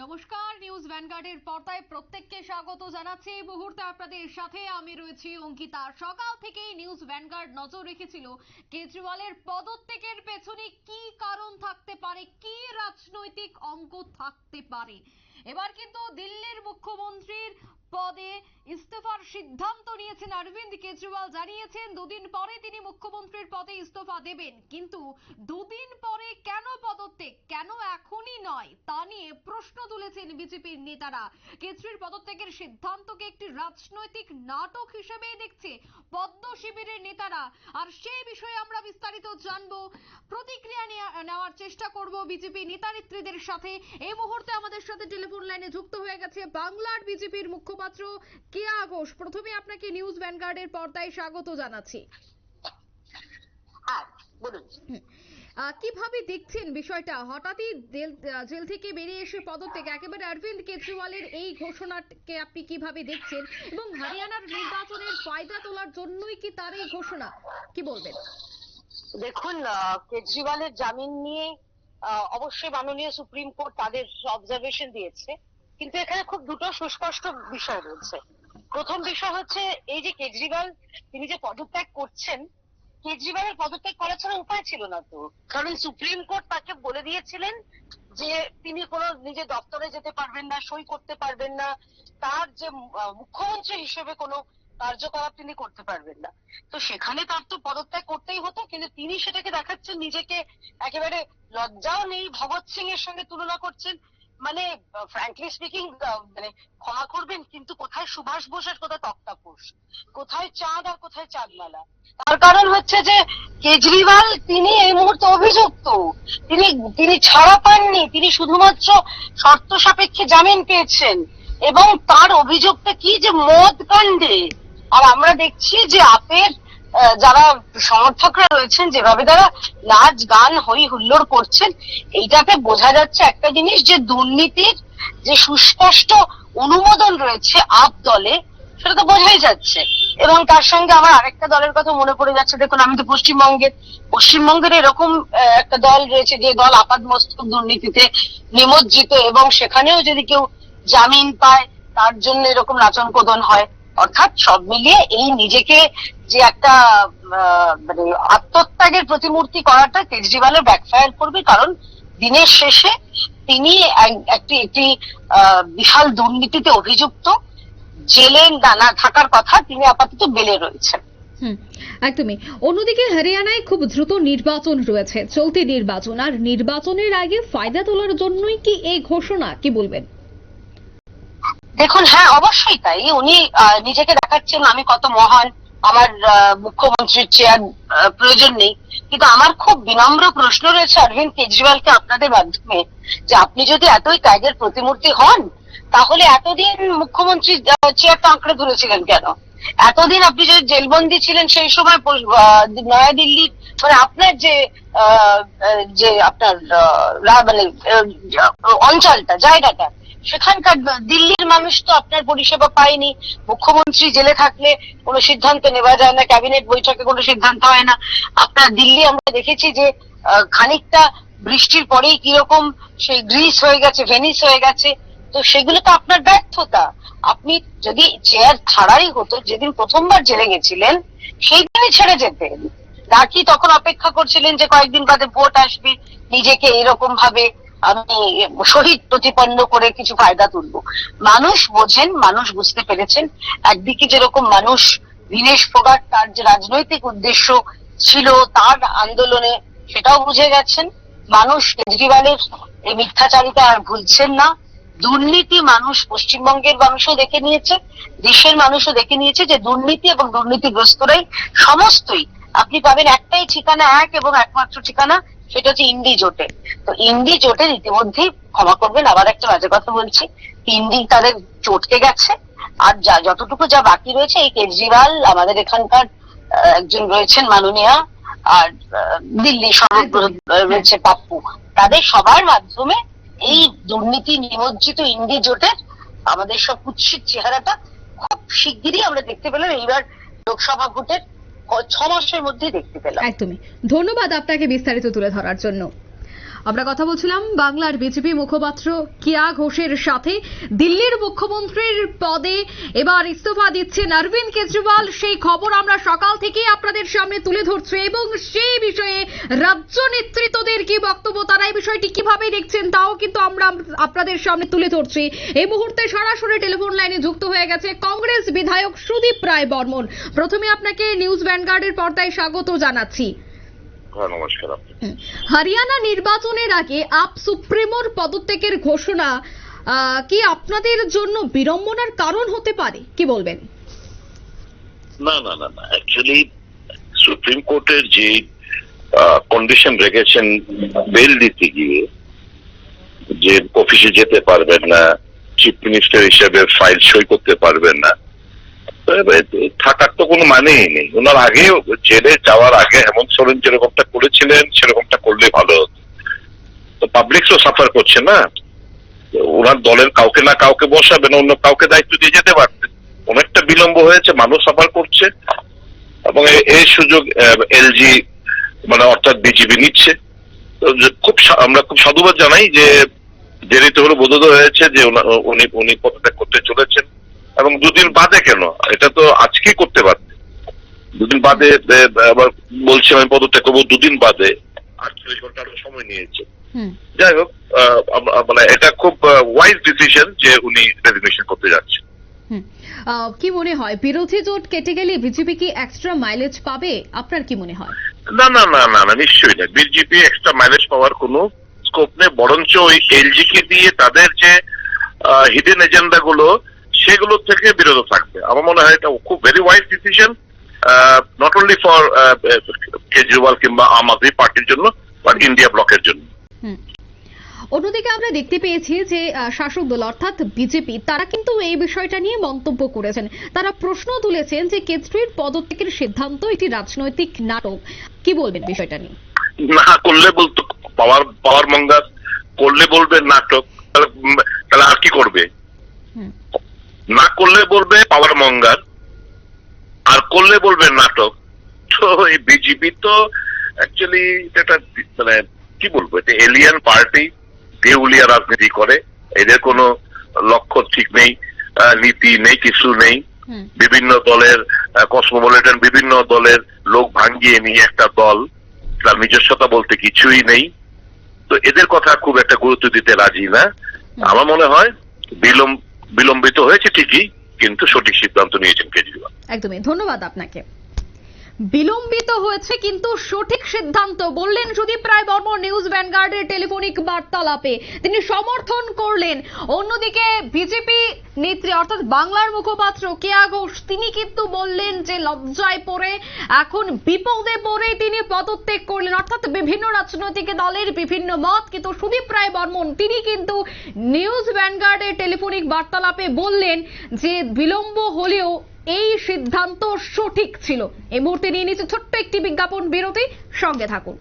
নমস্কার, নিউজ ভ্যানগার্ডের পর্দায় প্রত্যেককে স্বাগত জানাচ্ছি। এই মুহূর্তে আপনাদের সাথে আমি রয়েছি অঙ্কিতা। সকাল থেকেই নিউজ ভ্যানগার্ড নজর রেখেছিল কেজরিওয়ালের পদত্যাগের পেছনে কি কারণ থাকতে পারে, কি রাজনৈতিক অঙ্ক থাকতে পারে। এবার কিন্তু দিল্লির মুখ্যমন্ত্রীর পদে ইস্তফার সিদ্ধান্ত নিয়েছেন অরবিন্দ কেজরিওয়াল, জানিয়েছেন দুদিন পরে তিনি মুখ্যমন্ত্রীর পদে ইস্তফা দেবেন। কিন্তু দুদিন পরে কেন পদত্যাগ? কেন এখনই নয়? তা নিয়ে প্রশ্ন তুলেছেন বিজেপির নেতারা। কেজরির পদত্যাগের সিদ্ধান্তকে একটি রাজনৈতিক নাটক হিসেবেই দেখছে পদ্ম শিবিরের নেতারা। আর সেই বিষয়ে আমরা বিস্তারিত জানব। প্রতিক্রিয়া নেওয়ার চেষ্টা করব বিজেপি নেতা নেত্রীদের সাথে। এই মুহূর্তে আমাদের সাথে টেলিফোন লাইনে যুক্ত হয়ে গেছে বাংলার বিজেপির মুখপাত্র কেয়া ঘোষ। প্রথমে আপনাকে নিউজ ভ্যানগার্ডের পর্দায় স্বাগত জানাচ্ছি। হ্যাঁ কীভাবে দেখছেন বিষয়টা? হঠাৎই জেল থেকে বেরিয়ে এসে পদত্যাগ একেবারে অরবিন্দ কেজরিওয়ালের এই ঘোষণাকে আপনি কীভাবে দেখছেন? এবং হরিয়ানার নির্বাচনের ফায়দা তোলার জন্যই কি তার এই ঘোষণা? কি বলবেন? দেখুন কেজরিওয়ালের জামিন নিয়ে অবশ্যই মাননীয় সুপ্রিম কোর্ট তাদের অবজারভেশন দিয়েছে। কিন্তু এখানে খুব দুটো সুস্পষ্ট বিষয় রয়েছে। প্রথম বিষয় হচ্ছে, এই যে কেজরিওয়াল, তিনি যে পদত্যাগ করছেন, কেজরিওয়ালের পদত্যাগ করার ছাড়া উপায় ছিল না তো। কারণ সুপ্রিম কোর্ট তাকে বলে দিয়েছিলেন যে তিনি কোনো নিজের দপ্তরে যেতে পারবেন না, সই করতে পারবেন না, তার যে মুখ্যমন্ত্রী হিসেবে কোনো কার্যকলাপ তিনি করতে পারবেন না। তো সেখানে তার তো পদত্যাগ করতেই হতো, কিন্তু তিনি সেটাকে দেখাচ্ছেন, নিজেকে একেবারে লজ্জাও নেই, ভগৎ সিং এর সঙ্গে তুলনা করছেন মানে ফ্র্যাঙ্কলি স্পিকিং মানে ক্ষমা করবেন, কিন্তু কোথায় সুভাষ বোস আর কোথায় তক্তাপোষ কোথায় চাঁদ আর কোথায় চাঁদমালা? তার কারণ হচ্ছে যে, কেজরিওয়াল তিনি এই মুহূর্তে অভিযুক্ত। তিনি তিনি ছাড়া পাননি। তিনি শুধুমাত্র শর্ত সাপেক্ষে জামিন পেয়েছেন। এবং তার অভিযোগটা কি যে মদ কাণ্ডে? আর আমরা দেখছি যে আপের যারা সমর্থকরা রয়েছেন, যেভাবে তারা নাচ, গান, হই হুল্লোড় করছেন, এইটাতে বোঝা যাচ্ছে একটা জিনিস যে দুর্নীতির যে সুস্পষ্ট অনুমোদন রয়েছে আপ দলে, সেটা তো বোঝাই যাচ্ছে। এবং তার সঙ্গে আমার আরেকটা দলের কথা মনে পড়ে যাচ্ছে। দেখুন, আমি তো পশ্চিমবঙ্গের পশ্চিমবঙ্গের এরকম একটা দল রয়েছে যে দল আপাদ মস্তক দুর্নীতিতে নিমজ্জিত, এবং সেখানেও যদি কেউ জামিন পায়, তার জন্য এরকম নাচন কোদন হয়। অর্থাৎ সব মিলিয়ে এই নিজেকে যে একটা মানে আত্মত্যাগের প্রতিমূর্তি করাটা কেজরিওয়ালের ব্যাকফায়ার করবে। কারণ দিনের শেষে তিনি একটি একটি বিশাল দুর্নীতিতে অভিযুক্ত। জেলে না থাকার কথা তিনি আপাতত বেলে রয়েছেন। একদমই। অন্যদিকে হরিয়ানায় খুব দ্রুত নির্বাচন রয়েছে। চলতি নির্বাচন। আর নির্বাচনের আগে ফায়দা তোলার জন্যই কি এই ঘোষণা? কি বলবেন? দেখুন হ্যাঁ অবশ্যই তাই। উনি নিজেকে দেখাচ্ছেন, আমি কত মহান, আমার মুখ্যমন্ত্রীর চেয়ার প্রয়োজন নেই। কিন্তু আমার খুব বিনম্র প্রশ্ন রয়েছে অরবিন্দ কেজরিওয়ালকে আপনাদের মাধ্যমে, যে আপনি যদি এতই ত্যাগের প্রতিমূর্তি হন, তাহলে এতদিন মুখ্যমন্ত্রী চেয়ারটা আঁকড়ে ধরেছিলেন কেন? এতদিন আপনি যদি জেলবন্দি ছিলেন, সেই সময় নয়াদিল্লির মানে আপনার যে যে আপনার মানে অঞ্চলটা, জায়গাটা সেখানকার দিল্লির মানুষ তো আপনার পরিষেবা পায়নি। মুখ্যমন্ত্রী জেলে থাকলে কোনো সিদ্ধান্ত নেওয়া যায় না, ক্যাবিনেট বৈঠকে কোনো সিদ্ধান্ত হয় না। আপনার দিল্লি আমরা দেখেছি যে খানিকটা বৃষ্টির পরেই কীরকম সেই গ্রিস হয়ে গেছে, ভেনিস হয়ে গেছে। তো সেগুলো তো আপনার ব্যর্থতা। আপনি যদি চেয়ার ছাড়াই হতো, যেদিন প্রথমবার জেলে গেছিলেন সেই দিনই ছেড়ে যেতেন। নাকি তখন অপেক্ষা করছিলেন যে কয়েকদিন বাদে ভোট আসবে, নিজেকে এরকম ভাবে আমি শহীদ প্রতিপন্ন করে কিছু ফায়দা তুলবো। মানুষ বোঝেন, মানুষ বুঝতে পেরেছেন। একদিকে যেরকম মানুষ দীনেশ ফোগাট তার যে রাজনৈতিক উদ্দেশ্য ছিল তার আন্দোলনে সেটাও বুঝে গেছেন। মানুষ কেজরিওয়ালের এই মিথ্যাচারিতা আর ভুলছেন না। দুর্নীতি মানুষ পশ্চিমবঙ্গের মানুষও দেখে নিয়েছে, দেশের মানুষও দেখে নিয়েছে যে দুর্নীতি এবং দুর্নীতিগ্রস্তরাই সমস্তই। আপনি পাবেন একটাই ঠিকানা, এক এবং একমাত্র ঠিকানা সেটা হচ্ছে ইন্ডি জোটে। তো ইন্ডি জোটের ইতিমধ্যেই ক্ষমা করবেন আবার একটা বাজে কথা বলছি ইন্ডি তাদের চটকে গেছে আর যা যতটুকু যা বাকি রয়েছে এই কেজরিওয়াল আমাদের এখানকার একজন রয়েছেন মাননীয়া আর দিল্লি সর্ব রয়েছে পাপ্পু। তাদের সবার মাধ্যমে এই দুর্নীতি নিমজ্জিত ইন্ডি জোটের আমাদের সব কুৎসিত চেহারাটা খুব শিগগিরই আমরা দেখতে পেলাম। এইবার লোকসভা ভোটের ছ মাসের মধ্যেই দেখতে পেলাম। একদমই। ধন্যবাদ আপনাকে বিস্তারিত তুলে ধরার জন্য। আমরা কথা বলছিলাম বাংলার বিজেপি মুখপাত্র কিয়া ঘোষের সাথে। দিল্লির মুখ্যমন্ত্রীর পদে এবার ইস্তফা দিচ্ছেন অরবিন্দ কেজরিওয়াল। সেই খবর আমরা সকাল থেকেই আপনাদের সামনে তুলে ধরছি এবং সেই বিষয়ে রাজ্য নেতৃত্বদের কি বক্তব্য, তারা এই বিষয়টি কীভাবে দেখছেন তাও কিন্তু আমরা আপনাদের সামনে তুলে ধরছি। এই মুহূর্তে সরাসরি টেলিফোন লাইনে যুক্ত হয়ে গেছে কংগ্রেস বিধায়ক সুদীপ রায় বর্মন। প্রথমে আপনাকে নিউজ ভ্যানগার্ডের পর্দায় স্বাগত জানাচ্ছি। নমস্কার হরিয়ানা নির্বাচনের আগে আপ সুপ্রিমোর পদত্যাগের ঘোষণা কি আপনাদের জন্য বিড়ম্বনার কারণ হতে পারে? কি বলবেন? না না না না অ্যাকচুয়ালি সুপ্রিম কোর্টের যে কন্ডিশন রেখেছেন বেল দিতে গিয়ে যে অফিসে যেতে পারবেন না চিফ মিনিস্টার হিসেবে ফাইল সই করতে পারবেন না থাকার তো কোনো মানেই নেই। ওনার আগে জেলে যাওয়ার আগে হেমন্ত সোরেন যেরকমটা করেছিলেন, সেরকমটা করলে ভালো হতো। তো পাবলিক তো সাফার করছে না। ওনার দলের কাউকে না কাউকে বসাবেন, অন্য কাউকে দায়িত্ব দিয়ে যেতে পারতেন। অনেকটা বিলম্ব হয়েছে, মানুষ সাফার করছে। এবং এই সুযোগ এলজি মানে অর্থাৎ বিজেপি নিচ্ছে। খুব আমরা খুব সাধুবাদ জানাই যে দেরিতে হলে বোধোদয় হয়েছে যে উনি উনি পদত্যাগ করতে চলেছেন। এবং দুদিন বাদে কেন? এটা তো আজকেই করতে পারতেন দুদিন বাদে আবার বলছি আমি পদত্যাগ করব দুদিন বাদে। আটচল্লিশ ঘণ্টা আরও সময় নিয়েছে। যাই হোক মানে এটা খুব ওয়াইজ ডিসিশন যে উনি রেজিগনেশন করতে যাচ্ছেন কি মনে হয় বিরোধী জোট কেটে গেলে বিজেপি কি এক্সট্রা মাইলেজ পাবে? আপনার কি মনে হয়? না না না না না নিশ্চয়ই না। বিজেপি এক্সট্রা মাইলেজ পাওয়ার কোনো স্কোপ নেই বরঞ্চ ওই এলজি কে দিয়ে তাদের যে হিডেন এজেন্ডা গুলো সেগুলো থেকে বিরত থাকবে। আমার মনে হয় এটা খুব very wise decision not only for Kejriwal কিংবা আম আদমি পার্টির জন্য বাট ইন্ডিয়া ব্লকের জন্য। হুম। অন্যদিকে আমরা দেখতে পেয়েছি যে শাসক দল অর্থাৎ বিজেপি তারা কিন্তু এই বিষয়টা নিয়ে মন্তব্য করেছেন। তারা প্রশ্ন তুলেছেন যে কেজরির পদত্যাগের সিদ্ধান্ত একটি রাজনৈতিক নাটক। কি বলবেন বিষয়টা নিয়ে? না করলে বলতো পাওয়ার পাওয়ার মঙ্গার করলে বলবে নাটক তাহলে তাহলে আর কি করবে? না করলে বলবে পাওয়ার মঙ্গার আর করলে বলবে নাটক। তো এই বিজেপি তো অ্যাকচুয়ালি এটা মানে কি বলব এটা এলিয়ান পার্টি দেউলিয়া রাজনীতি করে। এদের কোনো লক্ষ্য ঠিক নেই নীতি নেই কিছু নেই। বিভিন্ন দলের কসমোপলিটন বিভিন্ন দলের লোক ভাঙ্গিয়ে নিয়ে একটা দল তার নিজস্বতা বলতে কিছুই নেই। তো এদের কথা খুব একটা গুরুত্ব দিতে রাজি না। আমার মনে হয় বিলম্ব বিলম্বিত হয়েছে ঠিকই কিন্তু সঠিক সিদ্ধান্ত নিয়েছেন কেজরিওয়াল। একদমই ধন্যবাদ আপনাকে। বিলম্বিত হয়েছে, কিন্তু সঠিক সিদ্ধান্ত বললেন সুদীপ রায় বর্মন নিউজ ভ্যানগার্ডের টেলিফোনিক বার্তালাপে। তিনি সমর্থন করলেন। অন্যদিকে বিজেপি নেত্রী, অর্থাৎ বাংলার মুখপাত্র কেয়া ঘোষ, তিনি কিন্তু বললেন যে লজ্জায় পড়ে, এখন বিপদে পড়ে তিনি পদত্যাগ করলেন। অর্থাৎ বিভিন্ন রাজনৈতিক দলের বিভিন্ন মত, কিন্তু সুদীপ রায় বর্মন তিনি কিন্তু নিউজ ভ্যানগার্ডের টেলিফোনিক বার্তালাপে বললেন যে বিলম্ব হলেও এই সিদ্ধান্ত সঠিক ছিল। এই মুহূর্তে নিয়ে নিচ্ছে ছোট্ট একটি বিজ্ঞাপন বিরতি। সঙ্গে থাকুন।